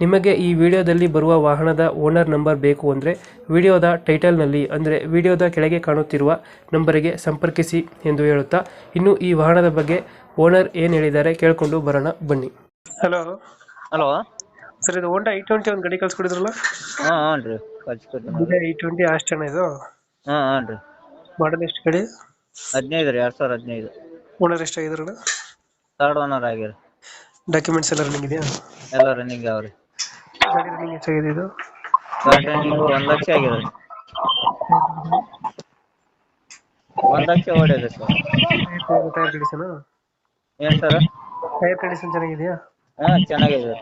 ನಿಮಗೆ ಈ ವಿಡಿಯೋದಲ್ಲಿ ಬರುವ ವಾಹನದ ಓನರ್ ನಂಬರ್ ಬೇಕು ಅಂದರೆ ವಿಡಿಯೋದ ಟೈಟಲ್ನಲ್ಲಿ ಅಂದರೆ ವಿಡಿಯೋದ ಕೆಳಗೆ ಕಾಣುತ್ತಿರುವ ನಂಬರಿಗೆ ಸಂಪರ್ಕಿಸಿ ಎಂದು ಹೇಳುತ್ತಾ ಇನ್ನು ಈ ವಾಹನದ ಬಗ್ಗೆ ಓನರ್ ಏನು ಹೇಳಿದ್ದಾರೆ ಕೇಳಿಕೊಂಡು ಬರೋಣ ಬನ್ನಿ. ಹಲೋ. ಹಲೋ. ಸರ್ ಇದು ಹೋಂಡಾ ಐ ಟ್ವೆಂಟಿ ಒಂದು ಗಾಡಿ ಕಳ್ಸ್ಕೊಡಿದ್ರಲ್ಲ? ಹಾಂ ಹಾಂ ರೀ ಕಳ್ಸಿಕೊಡ್ತೀನಿ ಐ ಟ್ವೆಂಟಿ ಅಷ್ಟೇನ ಇದು? ಹಾಂ ಹಾಂ ರೀ ಮಾಡಲ್ ಎಷ್ಟು ಗಾಡಿ? ಹದಿನೈದು ರೀ ಎರಡು ಸಾವಿರ ಹದಿನೈದು. ಓನರ್ ಎಷ್ಟಾಗಿದ್ರಲ್ಲ ತರ್ಡ್ ಓನರ್ ಆಗ್ಯಾರ ಡಾಕ್ಯುಮೆಂಟ್ಸ್ ಎಲ್ಲ ರನ್ನಿಂಗ್ ಇದೆಯಾ? ಎಲ್ಲ ರನ್ನಿಂಗ್ ಅವ್ರಿ ರೀ ಗಾಡಿ ರನ್ನಿಂಗ್ ಎಷ್ಟಾಗಿದೆ ಇದು? ಗಾಡಿ ರನ್ನಿಂಗ್ ಒಂದು ಲಕ್ಷ ಒಂದು ಹೊಡ್ಯದ ಸರ್. ಟೈರ್ ಕಂಡೀಷನ್ ಏನು ಸರ್? ಟೈರ್ ಕಂಡೀಷನ್ ಚೆನ್ನಾಗಿದೆಯಾ? ಹಾಂ ಚೆನ್ನಾಗಿದೆ.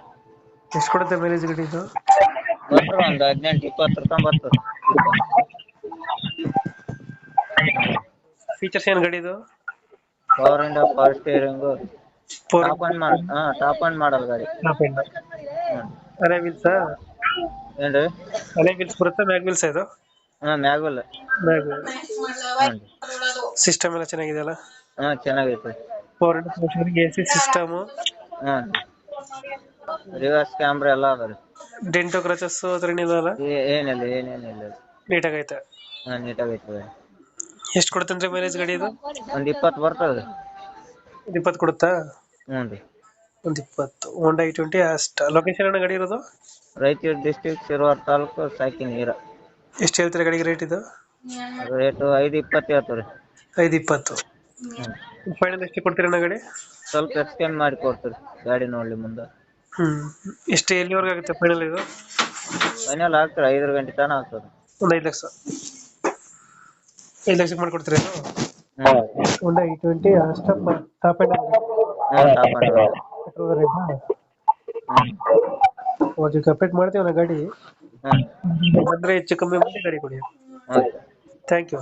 ಎಷ್ಟು ಕೊಡುತ್ತೆ ಮೈಲೇಜ್ ಗಾಡಿ ಇದು? ಬಂದ್ರೆ ಒಂದು ಹದಿನೆಂಟು ಇಪ್ಪತ್ತು ರೂಪಾಯಿ ಬರ್ತದೆ ಫೀಚರ್ಸ್ ಏನ್ ಗಾಡಿ ಇದು? ಪವರ್ ಇಂಡ ಪವರ್ ಸ್ಟೇರಿಂಗು ಟಾಪ್ ಆನ್ ಮಾಡಿ ಹಾಂ ಟಾಪ್ ಆನ್ ಮಾಡಲ್ ಗಾಡಿ. ಅಲೆ ವೀಲ್ಸ್ ಏನು ರೀ ಅಲೆ ವೀಲ್ಸ್ ಬರುತ್ತೆ? ಮ್ಯಾಗ್ ವೀಲ್ಸ್ ಇದು? ಹಾ ಮ್ಯಾಗುಲ್ ಮ್ಯಾಗ್ ಸಿಸ್ಟಮ್ ಎಲ್ಲ ಚೆನ್ನಾಗಿದೆಯಲ್ಲ? ಹಾ ಚೆನ್ನಾಗೈತೆ. ಫೋರ್ ಎ ಸಿ ಸಿಸ್ಟಮ್ ಹಾ. ರಿವರ್ಸ್ ಕ್ಯಾಮ್ರಾ ಎಲ್ಲ ಅದ ರೀ. ಡೆಂಟೋ ಕ್ರಚಸ್ ಅದ್ರ ಏನಿಲ್ಲ ಏ- ಏನಿಲ್ಲ ಏನೇನಿಲ್ಲ ನೀಟಾಗೈತೆ? ಹಾ ನೀಟಾಗೈತೆ ಎಷ್ಟು ಕೊಡುತ್ತೆ ಅಂದ್ರೆ ಮೈಲೇಜ್ ಗಾಡಿ ಇದು? ಒಂದು ಇಪ್ಪತ್ತು ಬರ್ತದೆ. ಒಂದು ಇಪ್ಪತ್ತು ಕೊಡುತ್ತಾ? ಹ್ಞೂ ರೀ. ಒಂದು ಇಪ್ಪತ್ತು ಹೋಂಡಾ ಐ ಟ್ವೆಂಟಿ ಅಷ್ಟ ಲೊಕೇಶನ್ ಅಣ್ಣ ಗಾಡಿ ಇರೋದು? ರಾಯಚೂರು ಡಿಸ್ಟಿಕ್ ಶಿರ್ವಾರ ತಾಲೂಕು ಸಾಕಿ ನೀರ. ಎಷ್ಟು ಹೇಳ್ತೀರಾ ಗಾಡಿಗೆ ರೇಟ್ ಇದು? ರೇಟ್ ಐದು ಇಪ್ಪತ್ತು ಹೇಳ್ತೀವಿ ರೀ ಐದು ಇಪ್ಪತ್ತು. ಹ್ಞೂ ಫೈನಲ್ ಎಷ್ಟು ಕೊಡ್ತೀರಾ ಅಣ್ಣ ಗಾಡಿ? ಸ್ವಲ್ಪ ಎಕ್ಸ್ಟೆಂಡ್ ಮಾಡಿ ಕೊಡ್ತೀವಿ ಗಾಡಿ ನೋಡಲಿ ಮುಂದೆ. ಹ್ಮ್. ಎಷ್ಟು ಎಲ್ಲಿವರೆಗೆ ಆಗುತ್ತೆ ಫೈನಲ್ ಇದು? ಫೈನಲ್ ಆಗ್ತಾರೆ ಐದು ಗಂಟೆ ತನಕ ಆಗ್ತದೆ. ಒಂದು ಐದು ಲಕ್ಷ. ಐದು ಲಕ್ಷಕ್ಕೆ ಮಾಡ್ಕೊಡ್ತೀರಾ ಇದು? ಹ್ಞೂ ಹೋಂಡಾ ಐ ಟ್ವೆಂಟಿ ಅಷ್ಟ ಟಾಪ್ ಎಂಡ್ ಹ್ಞೂ ಹ್ಞೂ ಓಕೆ ಕಂಪ್ಲೀಟ್ ಮಾಡ್ತೀವಿ ಗಾಡಿ. ಬಂದ್ರೆ ಹೆಚ್ಚು ಕಮ್ಮಿ ಮಾಡಿ ಗಾಡಿ ಕೊಡಿ. Thank you